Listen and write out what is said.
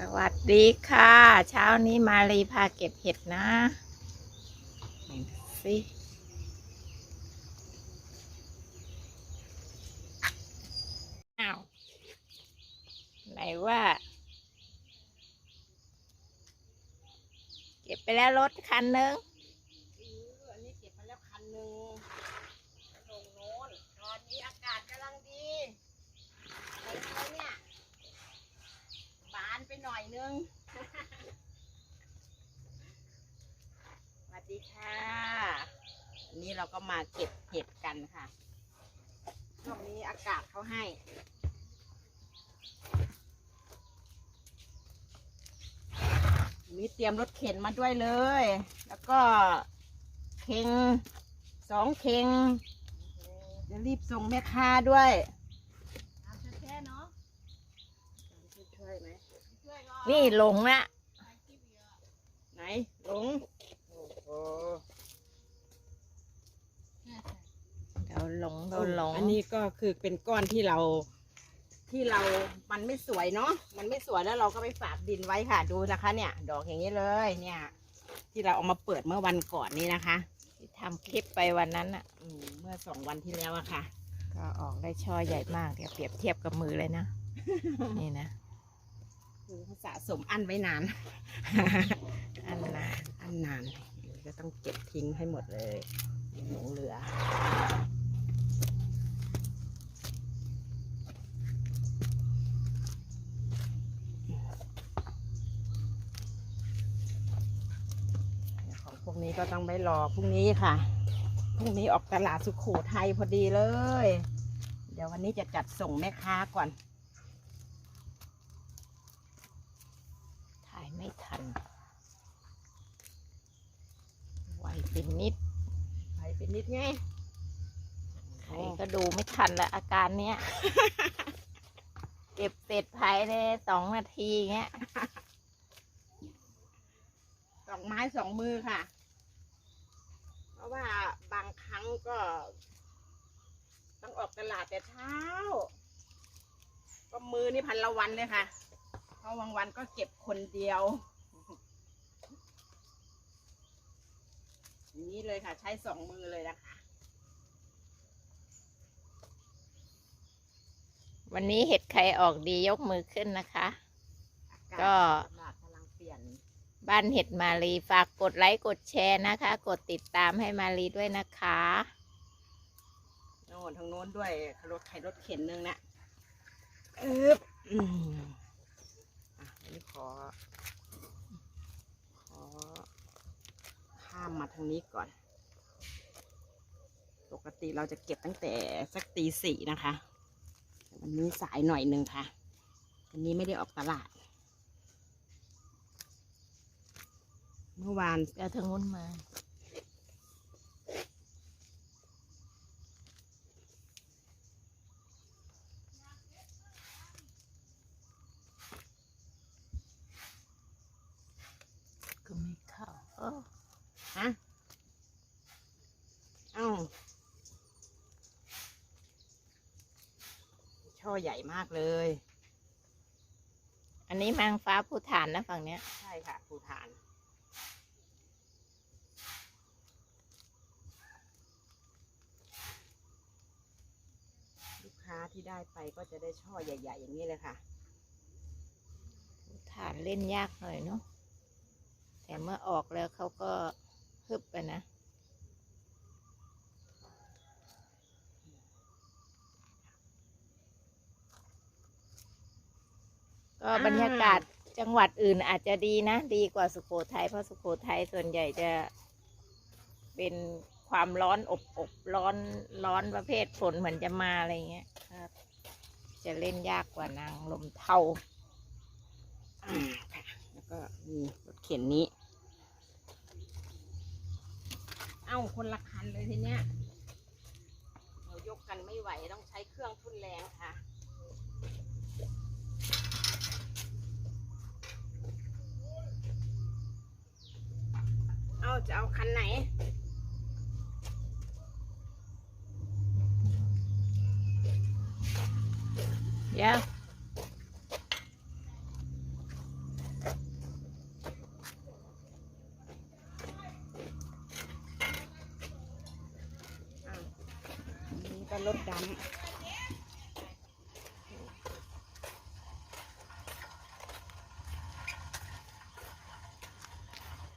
สวัสดีค่ะ เช้านี้มารีพาเก็บเห็ดนะไหนดูสิอ้าวไหนว่า เก็บไปแล้วรถคันนึง อันนี้เก็บไปแล้วคันหนึ่งลงโน้นตอนนี้อากาศกำลังดีไอ้เขาเนี่ยบานไปหน่อยนึ งสวัสดีค่ะ วันนี้เราก็มาเก็บเห็ดกันค่ะ ช่วงนี้อากาศเขาให้มีเตรียมรถเข็นมาด้วยเลย แล้วก็เข่งสองเข่งจะรีบส่งแม่ค้าด้วยแค่เนาะช่วยไหมช่วยก่อ นนี่หลงละไหนหลงโอ้โหเดี๋ยวหลงโดนหลงอันนี้ก็คือเป็นก้อนที่เรา ที่เรา มันไม่สวยเนาะ มันไม่สวยแล้วเราก็ไปฝากดินไว้ค่ะ ดูนะคะ เนี่ย ดอกอย่างนี้เลย เนี่ย ที่เราเอามาเปิดเมื่อวันก่อนนี้นะคะที่ทำคลิปไปวันนั้นอะอืมเมื่อสองวันที่แล้วอะค่ะ ก็ออกได้ช่อใหญ่มากเดี๋ยวเปรียบเทียบกับมือเลยนะ นี่นะ คือสะสมอันไว้นาน อันน่ะอันนานก็ต้องเก็บทิ้งให้หมดเลยหลงเหลือของพวกนี้ก็ต้องไปรอพรุ่งนี้ค่ะ พรุ่งนี้ออกตลาดสุขโขทัยพอดีเลย เดี๋ยววันนี้จะจัดส่งแม่ค้าก่อน ถ่าย ไม่ทัน ไวเป็นนิดไปเป็นนิดไง ใครก็ดูไม่ทันละอาการเนี้ย เก็บเสร็จภายในสองนาทีเงี้ยสองไม้สองมือค่ะ เพราะว่าบางครั้งก็ ต้องออกตลาดแต่เช้า ก็มือนี่พันละวันเลยค่ะเพ ราะบางวันก็เก็บคนเดียวอย่างนี้เลยค่ะ ใช้สองมือเลยนะคะ วันนี้เห็ดใครออกดียกมือขึ้นนะคะ ก็ตลาดกำลังเปลี่ยน บ้านเห็ดมารีฝากกดไลค์กดแชร์นะคะ กดติดตามให้มารีด้วยนะคะโน่นทางโน้นด้วยรถไถรถเข็นนึงนะอึ๊บอืมอะ อ ขอข้ามมาทางนี้ก่อน ปกติเราจะเก็บตั้งแต่สักตีสี่นะคะ วันนี้สายหน่อยหนึ่งค่ะ วันนี้ไม่ได้ออกตลาด เมื่อวานเดี๋ยวทางนู้นมา ก็ไม่เข้าเออ ฮะ เอ้า ช่อใหญ่มากเลย อันนี้แมงฟ้าภูฐานนะฝั่งเนี้ย ใช่ค่ะภูฐาน ลูกค้าที่ได้ไปก็จะได้ช่อใหญ่ ๆ อย่างนี้เลยค่ะ ภูฐานเล่นยากหน่อยเนาะแต่เมื่อออกแล้วเขาก็ฮึบไปนะ ก็บรรยากาศจังหวัดอื่นอาจจะดีนะ ดีกว่าสุโขทัยเพราะสุโขทัยส่วนใหญ่จะเป็นความร้อนอบอบร้อนร้อนประเภทฝนเหมือนจะมาอะไรเงี้ยครับ จะเล่นยากกว่านางลมเทาอ่าค่ะแล้วก็มีรถเข็นนี้ เอ้าคนละคันเลยทีเนี้ยเรายกกันไม่ไหวต้องใช้เครื่องทุนแรงค่ะ เอาจะเอาคันไหนเดี๋ยวก็ลดดำ